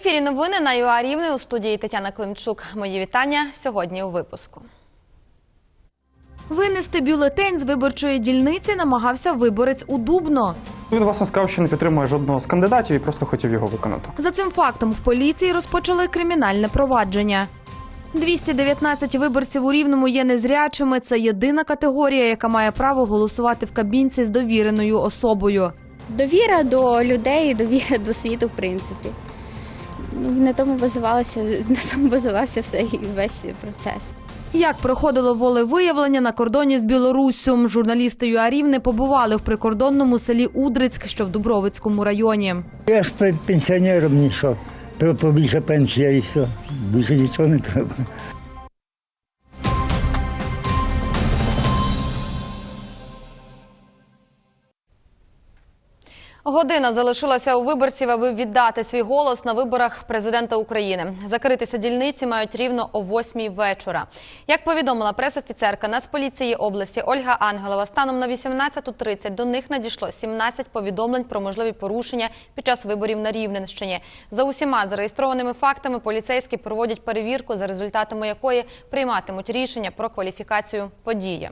Ефірі новини на ЮА Рівне у студії Тетяна Климчук. Мої вітання сьогодні у випуску. Винести бюлетень з виборчої дільниці намагався виборець у Дубно. Він власне сказав, що не підтримує жодного з кандидатів і просто хотів його виконати. За цим фактом в поліції розпочали кримінальне провадження. 219 виборців у Рівному є незрячими. Це єдина категорія, яка має право голосувати в кабінці з довіреною особою. Довіра до людей, довіра до світу, в принципі. Ну, на тому базувалося, на тому базувався все і весь процес. Як проходило волевиявлення на кордоні з Білоруссю? Журналісти ЮА Рівне побували в прикордонному селі Удрицьк, що в Дубровицькому районі. Я ж пен- пенсіонером не йшов. Побільше пенсія і все. Більше нічого не треба. Година залишилася у виборців, аби віддати свій голос на виборах президента України. Закритися дільниці мають рівно о 8 вечора. Як повідомила пресофіцерка Нацполіції області Ольга Ангелова, станом на 18.30 до них надійшло 17 повідомлень про можливі порушення під час виборів на Рівненщині. За усіма зареєстрованими фактами поліцейські проводять перевірку, за результатами якої прийматимуть рішення про кваліфікацію події.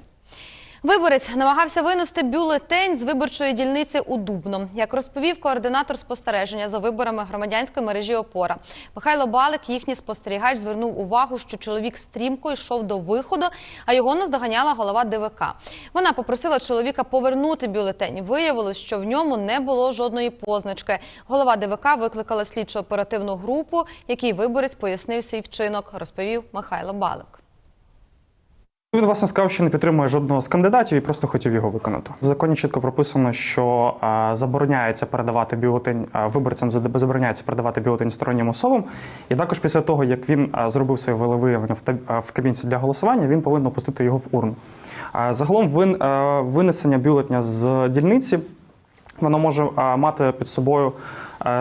Виборець намагався винести бюлетень з виборчої дільниці у Дубно. Як розповів координатор спостереження за виборами громадянської мережі Опора, Михайло Балик, їхній спостерігач, звернув увагу, що чоловік стрімко йшов до виходу, а його наздоганяла голова ДВК. Вона попросила чоловіка повернути бюлетень. Виявилось, що в ньому не було жодної позначки. Голова ДВК викликала слідчо оперативну групу, який виборець пояснив свій вчинок, розповів Михайло Балик. Він власне сказав, що не підтримує жодного з кандидатів і просто хотів його виконати. В законі чітко прописано, що забороняється передавати бюлетень виборцям, забороняється передавати бюлетень стороннім особам. І також після того, як він зробив своє волевиявлення в кабінці для голосування, він повинен опустити його в урну. Загалом винесення бюлетня з дільниці воно може мати під собою,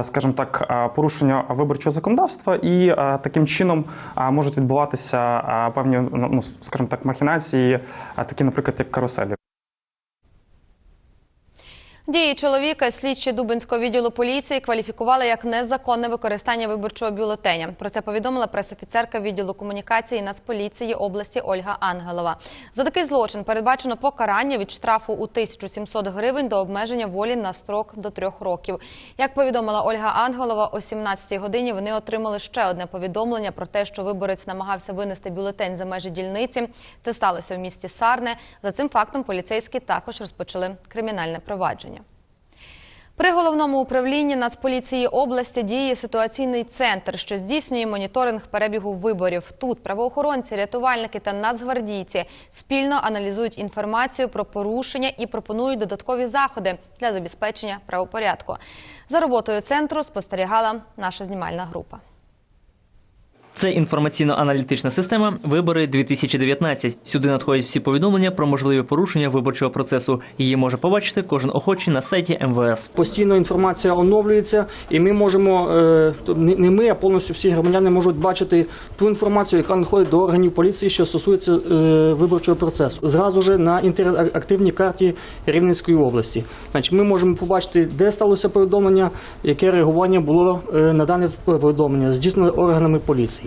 скажімо так, е, порушення виборчого законодавства, і е, таким чином е, можуть відбуватися е, певні, ну скажімо так, махінації, е, такі, наприклад, як каруселі. Дії чоловіка слідчі Дубинського відділу поліції кваліфікували як незаконне використання виборчого бюлетеня. Про це повідомила пресофіцерка відділу комунікації Нацполіції області Ольга Ангелова. За такий злочин передбачено покарання від штрафу у 1700 гривень до обмеження волі на строк до трьох років. Як повідомила Ольга Ангелова, о 17 годині вони отримали ще одне повідомлення про те, що виборець намагався винести бюлетень за межі дільниці. Це сталося в місті Сарне. За цим фактом поліцейські також розпочали кримінальне провадження. При головному управлінні Нацполіції області діє ситуаційний центр, що здійснює моніторинг перебігу виборів. Тут правоохоронці, рятувальники та нацгвардійці спільно аналізують інформацію про порушення і пропонують додаткові заходи для забезпечення правопорядку. За роботою центру спостерігала наша знімальна група. Це інформаційно-аналітична система Вибори 2019. Сюди надходять всі повідомлення про можливі порушення виборчого процесу. Її може побачити кожен охочий на сайті МВС. Постійно інформація оновлюється, і ми можемо е, не ми, а повністю всі громадяни можуть бачити ту інформацію, яка надходить до органів поліції, що стосується е, виборчого процесу. Зразу ж на інтерактивній карті Рівненської області. Значить, ми можемо побачити, де сталося повідомлення, яке реагування було е, на дане повідомлення, здійснено органами поліції.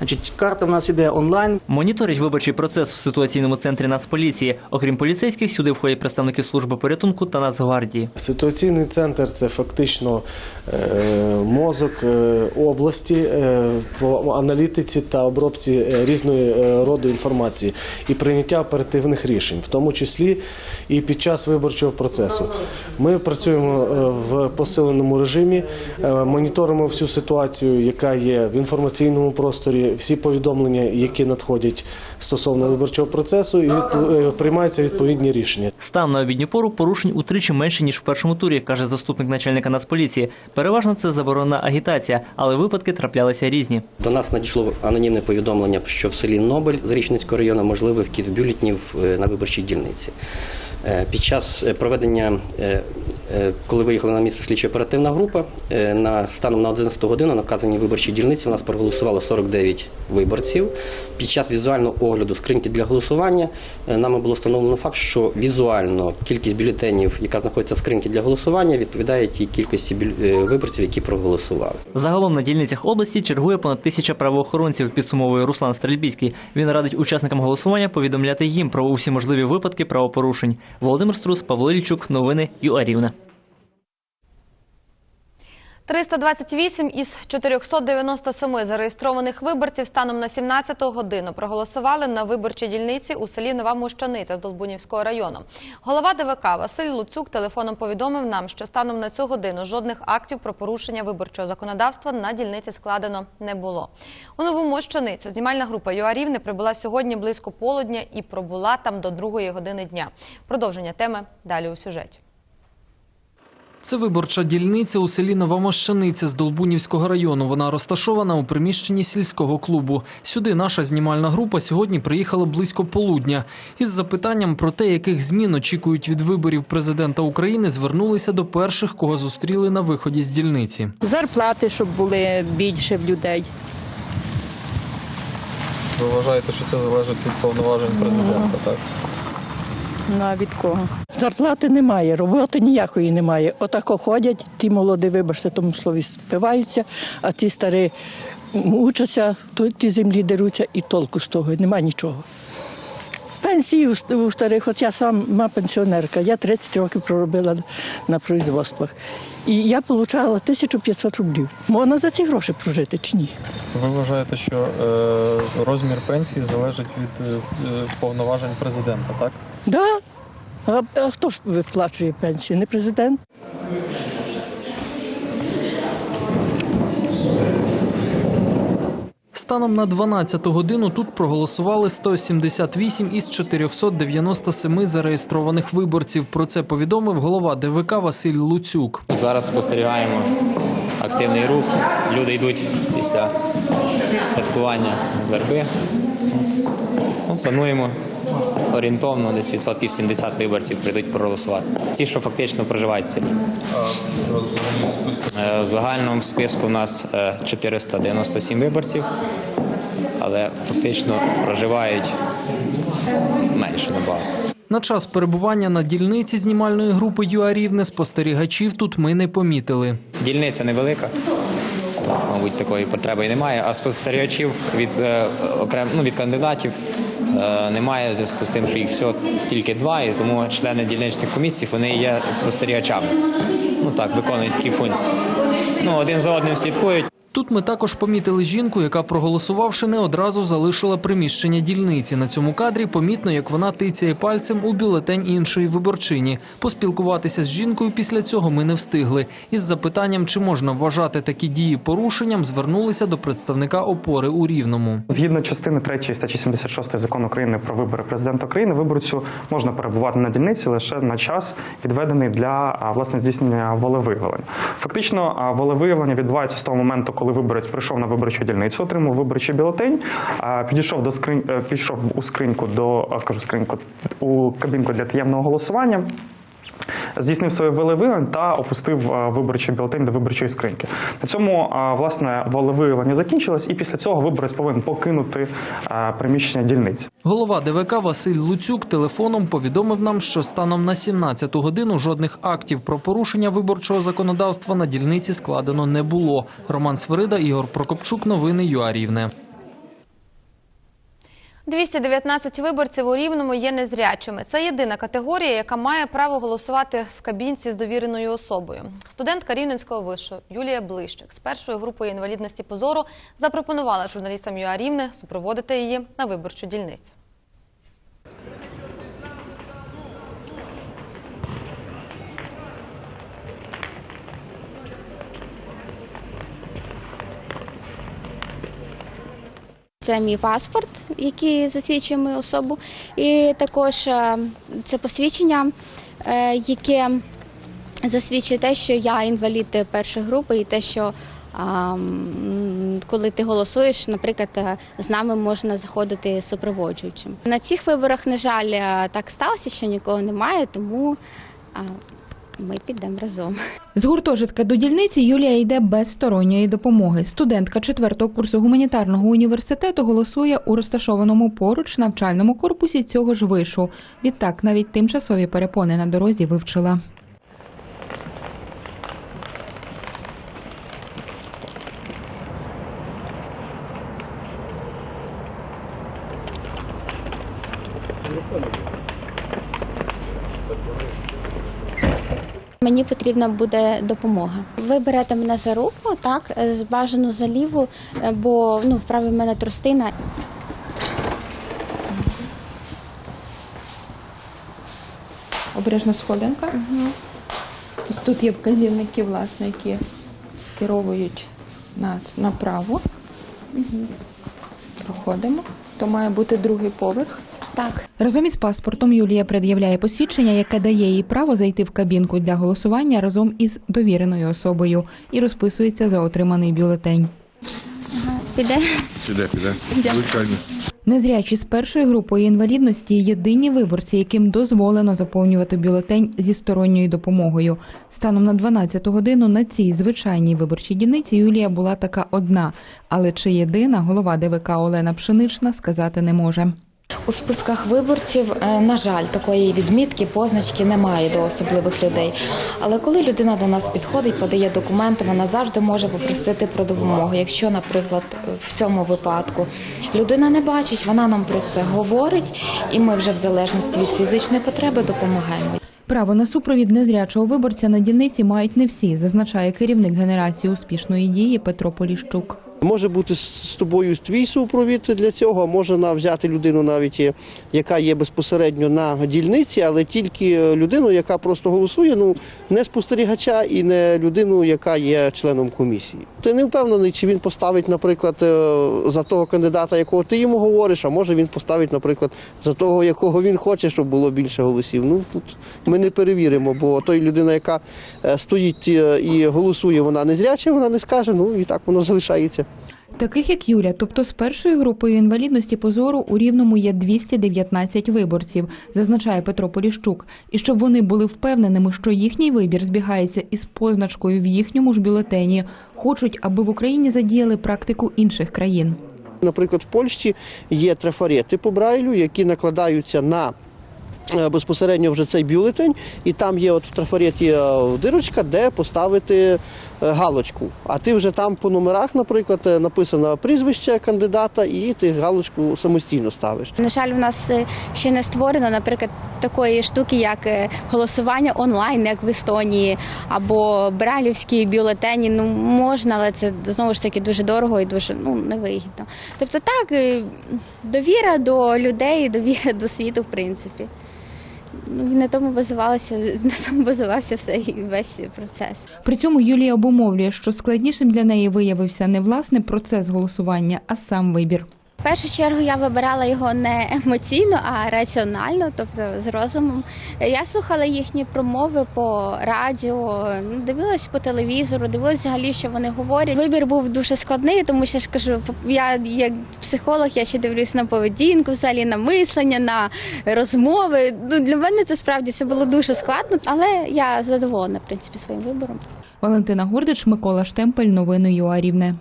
Значить, карта в нас іде онлайн. Моніторять виборчий процес в ситуаційному центрі Нацполіції. Окрім поліцейських, сюди входять представники служби порятунку та Нацгвардії. Ситуаційний центр це фактично е, мозок е, області е, по аналітиці та обробці різної роду інформації і прийняття оперативних рішень, в тому числі і під час виборчого процесу. Ми працюємо в посиленому режимі, моніторимо всю ситуацію, яка є в інформаційному просторі, всі повідомлення, які надходять стосовно виборчого процесу, і відпо- е, приймаються відповідні рішення. Стан на обідню пору порушень утричі менше ніж в першому турі, каже заступник начальника Нацполіції. Переважно це заборонена агітація, але випадки траплялися різні. До нас надійшло анонімне повідомлення, що в селі Нобель з Річницького району можливий вкид бюлетнів е, на виборчій дільниці. Е, Під час проведення Коли виїхала на місце слідчо оперативна група, е, на станом на 11 годину на вказаній виборчій дільниці у нас проголосувало 49 виборців. Під час візуального огляду скриньки для голосування е, нами було встановлено факт, що візуально кількість бюлетенів, яка знаходиться в скриньці для голосування, відповідає тій кількості е, виборців, які проголосували. Загалом на дільницях області чергує понад тисяча правоохоронців, підсумовує Руслан Стрельбіцький. Він радить учасникам голосування повідомляти їм про усі можливі випадки правопорушень. Володимир Струс, Павло Ільчук, новини ЮАРівна. 328 із 497 зареєстрованих виборців станом на 17 годину проголосували на виборчій дільниці у селі Нова Мощаниця з Долбунівського району. Голова ДВК Василь Луцюк телефоном повідомив нам, що станом на цю годину жодних актів про порушення виборчого законодавства на дільниці складено не було. У Нову Мощаницю знімальна група ЮАРівни прибула сьогодні близько полудня і пробула там до другої години дня. Продовження теми далі у сюжеті. Це виборча дільниця у селі Нова Мощаниця з Долбунівського району. Вона розташована у приміщенні сільського клубу. Сюди наша знімальна група сьогодні приїхала близько полудня. Із запитанням про те, яких змін очікують від виборів президента України, звернулися до перших, кого зустріли на виході з дільниці. Зарплати, щоб були більше в людей. Ви вважаєте, що це залежить від повноважень президента, так? Ну а від кого? Зарплати немає, роботи ніякої немає. Отако ходять, ті молоді, вибачте, тому слові спиваються, а ті старі учаться, то ті землі деруться і толку з того, немає нічого. Пенсії у старих, от я сама пенсіонерка, я 30 років проробила на производствах. І я отримала 1500 рублів. Можна за ці гроші прожити чи ні? Ви вважаєте, що е, розмір пенсії залежить від е, е, повноважень президента, так? Да. А, а хто ж виплачує пенсію? Не президент? Станом на 12 годину тут проголосували 178 із 497 зареєстрованих виборців. Про це повідомив голова ДВК Василь Луцюк. Зараз спостерігаємо активний рух. Люди йдуть після святкування верби. Ну, плануємо орієнтовно десь відсотків 70 виборців прийдуть проголосувати. Ті, що фактично проживають в селі. Е, В загальному списку у нас е, 497 виборців, але фактично проживають менше набагато. На час перебування на дільниці знімальної групи ЮАРівне спостерігачів тут ми не помітили. Дільниця невелика, мабуть, такої потреби і немає. А спостерігачів від е, окрем, ну, від кандидатів е, немає в зв'язку з тим, що їх всього тільки два, і тому члени дільничних комісій вони є спостерігачами. Ну так, виконують такі функції. Ну, один за одним слідкують. Тут ми також помітили жінку, яка, проголосувавши, не одразу залишила приміщення дільниці. На цьому кадрі помітно, як вона тицяє пальцем у бюлетень іншої виборчині. Поспілкуватися з жінкою після цього ми не встигли. Із запитанням, чи можна вважати такі дії порушенням, звернулися до представника опори у Рівному. Згідно частини 3 статті 76 закону України про вибори президента України, виборцю можна перебувати на дільниці лише на час, відведений для власне здійснення волевиявлення. Фактично, волевиявлення відбувається з того моменту, коли виборець прийшов на виборчу дільницю, отримав виборчий бюлетень, підійшов до скринь, пішов у скриньку до кажу скриньку у кабінку для таємного голосування. Здійснив своє волевиявлення та опустив виборчий бюлетень до виборчої скриньки. На цьому власне волевиявлення закінчилось, і після цього виборець повинен покинути приміщення дільниці. Голова ДВК Василь Луцюк телефоном повідомив нам, що станом на 17 годину жодних актів про порушення виборчого законодавства на дільниці складено не було. Роман Свирида, Ігор Прокопчук, новини ЮАРівне. 219 виборців у Рівному є незрячими. Це єдина категорія, яка має право голосувати в кабінці з довіреною особою. Студентка Рівненського вишу Юлія Блищик з першою групою інвалідності позору запропонувала журналістам ЮА Рівне супроводити її на виборчу дільницю. Це мій паспорт, який засвідчує мою особу, і також е, це посвідчення, е, яке засвідчує те, що я інвалід першої групи, і те, що коли ти голосуєш, наприклад, е, з нами можна заходити супроводжуючим. На цих виборах, на жаль, так сталося, що нікого немає, тому ми підемо разом. З гуртожитка до дільниці Юлія йде без сторонньої допомоги. Студентка четвертого курсу гуманітарного університету голосує у розташованому поруч навчальному корпусі цього ж вишу. Відтак навіть тимчасові перепони на дорозі вивчила. Мені потрібна буде допомога. Ви берете мене за руку, так, з бажану за ліву, е, бо ну, вправі в мене тростина. Обережно сходинка. Ось тут є вказівники, власне, які скеровують нас направо. Проходимо. То має бути другий поверх. Так. Разом із паспортом Юлія пред'являє посвідчення, яке дає їй право зайти в кабінку для голосування разом із довіреною особою і розписується за отриманий бюлетень. Ага, піде. Піде, піде. Дякую. Звичайно. Незрячі з першою групою інвалідності єдині виборці, яким дозволено заповнювати бюлетень зі сторонньою допомогою. Станом на 12 годину на цій звичайній виборчій дільниці Юлія була така одна, але чи єдина голова ДВК Олена Пшенична сказати не може. У списках виборців, е, на жаль, такої відмітки, позначки немає до особливих людей. Але коли людина до нас підходить, подає документи, вона завжди може попросити про допомогу. Якщо, наприклад, в цьому випадку людина не бачить, вона нам про це говорить, і ми вже в залежності від фізичної потреби допомагаємо. Право на супровід незрячого виборця на дільниці мають не всі, зазначає керівник генерації успішної дії Петро Поліщук. Може бути з тобою твій супровід для цього, може взяти людину навіть, е, яка є безпосередньо на дільниці, але тільки е, людину, яка просто голосує, ну не спостерігача і не людину, яка є членом комісії. Ти не впевнений, чи він поставить, наприклад, е, за того кандидата, якого ти йому говориш, а може він поставить, наприклад, за того, якого він хоче, щоб було більше голосів. Ну тут ми не перевіримо, бо той людина, яка стоїть і голосує, вона не зряча, вона не скаже, ну і так воно залишається. Таких як Юля, тобто з першою групою інвалідності по зору у Рівному є 219 виборців, зазначає Петро Поліщук. І щоб вони були впевненими, що їхній вибір збігається із позначкою в їхньому ж бюлетені, хочуть, аби в Україні задіяли практику інших країн. Наприклад, в Польщі є трафарети по Брайлю, які накладаються на е, безпосередньо вже цей бюлетень, і там є от в трафареті е, дирочка, де поставити галочку. А ти вже там по номерах, наприклад, е, написано прізвище кандидата, і ти галочку самостійно ставиш. На жаль, у нас е, ще не створено, наприклад, такої штуки, як е, голосування онлайн, як в Естонії, або бралівські бюлетені. Ну можна, але це знову ж таки дуже дорого і дуже ну невигідно. Тобто, так е, довіра до людей, довіра до світу, в принципі. Ну, на тому базувалося, на тому базувався все і весь процес. При цьому Юлія обумовлює, що складнішим для неї виявився не власне процес голосування, а сам вибір. В першу чергу я вибирала його не емоційно, а раціонально, тобто з розумом. Я слухала їхні промови по радіо, ну, дивилась по телевізору, дивилась взагалі, що вони говорять. Вибір був дуже складний, тому що я ж кажу, я як психолог, я ще дивлюсь на поведінку, взагалі на мислення, на розмови. Ну для мене це справді це було дуже складно, але я задоволена в принципі своїм вибором. Валентина Гордич, Микола Штемпель, новини ЮА Рівне.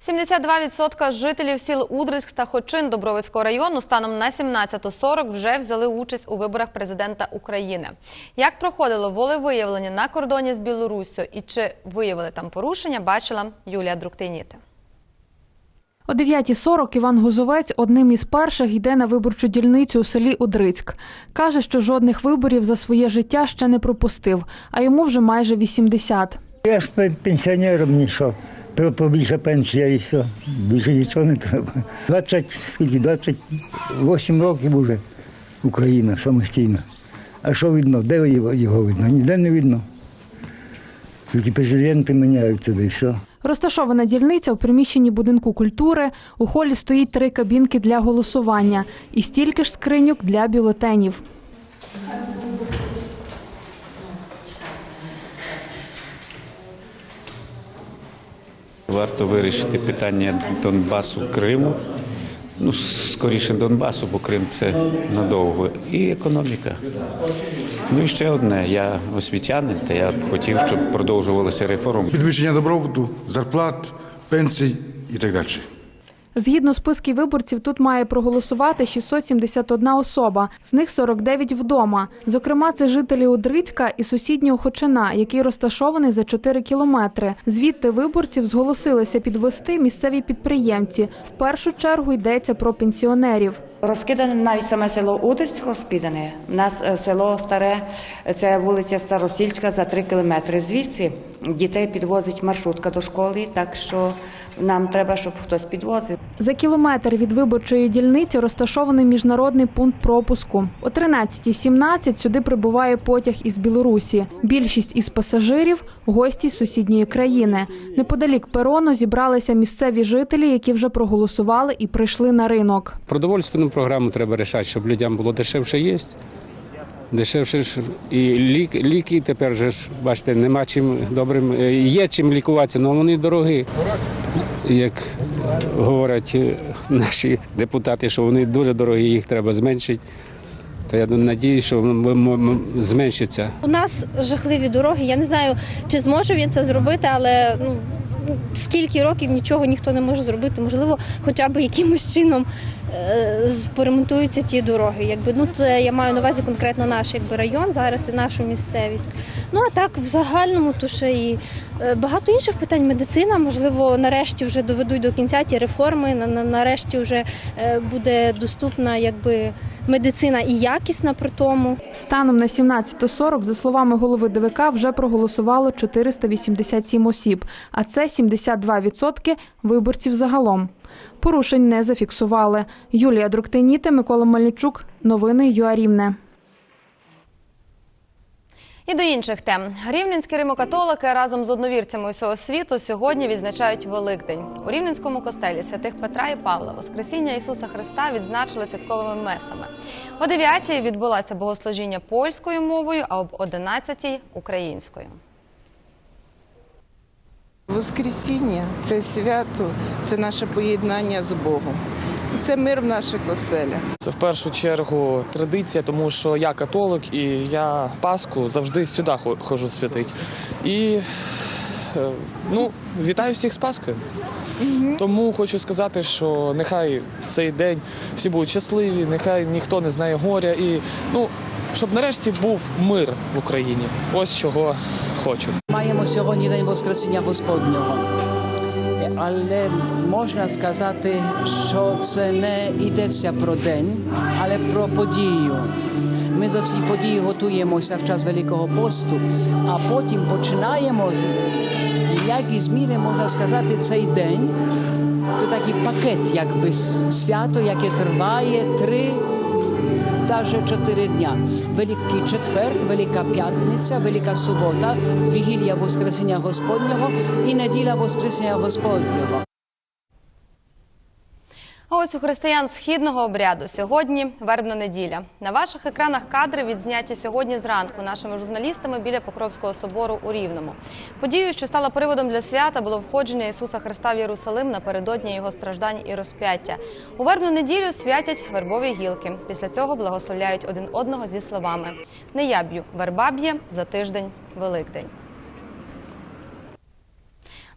72% жителів сіл Удрицьк та Хочин Добровицького району станом на 17.40 вже взяли участь у виборах президента України. Як проходило волевиявлення на кордоні з Білоруссю і чи виявили там порушення, бачила Юлія Друктиніти. О 9.40 Іван Гузовець одним із перших йде на виборчу дільницю у селі Удрицьк. Каже, що жодних виборів за своє життя ще не пропустив, а йому вже майже 80. Я ж пен- пенсіонером не йшов. Треба побільше пенсія і все. Більше нічого не треба. 20, скільки, 28 років вже Україна самостійна. А що видно? Де його видно? Ніде не видно. Тільки президенти міняються, де і все. Розташована дільниця у приміщенні будинку культури. У холі стоїть три кабінки для голосування і стільки ж скриньок для бюлетенів. Варто вирішити питання Донбасу Криму ну, скоріше Донбасу, бо Крим це надовго, і економіка. Ну і ще одне, я освітянин, та я б хотів, щоб продовжувалися реформи. Підвищення добробуту, зарплат, пенсій і так далі. Згідно списків виборців, тут має проголосувати 671 особа, з них 49 вдома. Зокрема, це жителі Одрицька і сусіднього Хочина, який розташований за 4 кілометри. Звідти виборців зголосилися підвести місцеві підприємці. В першу чергу йдеться про пенсіонерів. Розкидане навіть саме село Удрськ розкидане. У нас е, село старе, це вулиця Старосільська за три кілометри. Звідси дітей підвозить маршрутка до школи, так що нам треба, щоб хтось підвозив. За кілометр від виборчої дільниці розташований міжнародний пункт пропуску. О 13.17 сюди прибуває потяг із Білорусі. Більшість із пасажирів гості з сусідньої країни. Неподалік перону зібралися місцеві жителі, які вже проголосували і прийшли на ринок. Продовольственну програму треба рішати, щоб людям було дешевше їсти. Дешевше ж і лік, ліки тепер ж, бачите, нема чим добрим. е, Є чим лікуватися, але вони дорогі. Як говорять е, наші депутати, що вони дуже дорогі, їх треба зменшити. То я надію, що зменшиться. У нас жахливі дороги. Я не знаю, чи зможе він це зробити, але ну скільки років нічого ніхто не може зробити. Можливо, хоча б якимось чином е, поремонтуються ті дороги. Якби ну це я маю на увазі конкретно наш якби район зараз і нашу місцевість. Ну а так в загальному, то ще і е, багато інших питань. Медицина, можливо, нарешті вже доведуть до кінця ті реформи. на- на- Нарешті вже е, буде доступна якби медицина і якісна при тому. Станом на 17.40, за словами голови ДВК, вже проголосувало 487 осіб, а це 72% виборців загалом. Порушень не зафіксували. Юлія Друктиніте, Микола Мельничук. Новини ЮАРівне. І до інших тем. Рівненські римокатолики разом з одновірцями усього світу сьогодні відзначають Великдень. У Рівненському костелі святих Петра і Павла Воскресіння Ісуса Христа відзначили святковими месами. О 9-й відбулося богослужіння польською мовою, а об 11-й – українською. Воскресіння це свято, це наше поєднання з Богом. Це мир в наших оселях. Це в першу чергу традиція, тому що я католик і я Пасху завжди сюди хо- ходжу святить. І е, ну, вітаю всіх з Пасхою. Тому хочу сказати, що нехай цей день всі будуть щасливі, нехай ніхто не знає горя і ну, щоб нарешті був мир в Україні. Ось чого хочу. Маємо сьогодні день Воскресіння Господнього. Але можна сказати, що це не йдеться про день, але про подію. Ми до цієї події готуємося в час Великого посту, а потім починаємо, як із міри можна сказати, цей день. Це такий пакет, якби свято, яке триває три навіть чотири дня. Великий четвер, Велика П'ятниця, Велика Субота, Вігілія Воскресіння Господнього і неділя Воскресіння Господнього. А ось у християн східного обряду сьогодні вербна неділя. На ваших екранах кадри відзняті сьогодні зранку нашими журналістами біля Покровського собору у Рівному. Подією, що стала приводом для свята, було входження Ісуса Христа в Єрусалим напередодні його страждань і розп'яття. У вербну неділю святять вербові гілки. Після цього благословляють один одного зі словами: Не я б'ю, верба б'є за тиждень Великдень.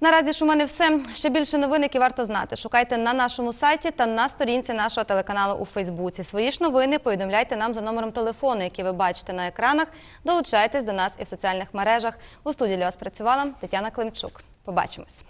Наразі ж у мене все. Ще більше новин, які варто знати. Шукайте на нашому сайті та на сторінці нашого телеканалу у Фейсбуці. Свої ж новини повідомляйте нам за номером телефону, який ви бачите на екранах. Долучайтесь до нас і в соціальних мережах. У студії для вас працювала Тетяна Климчук. Побачимось.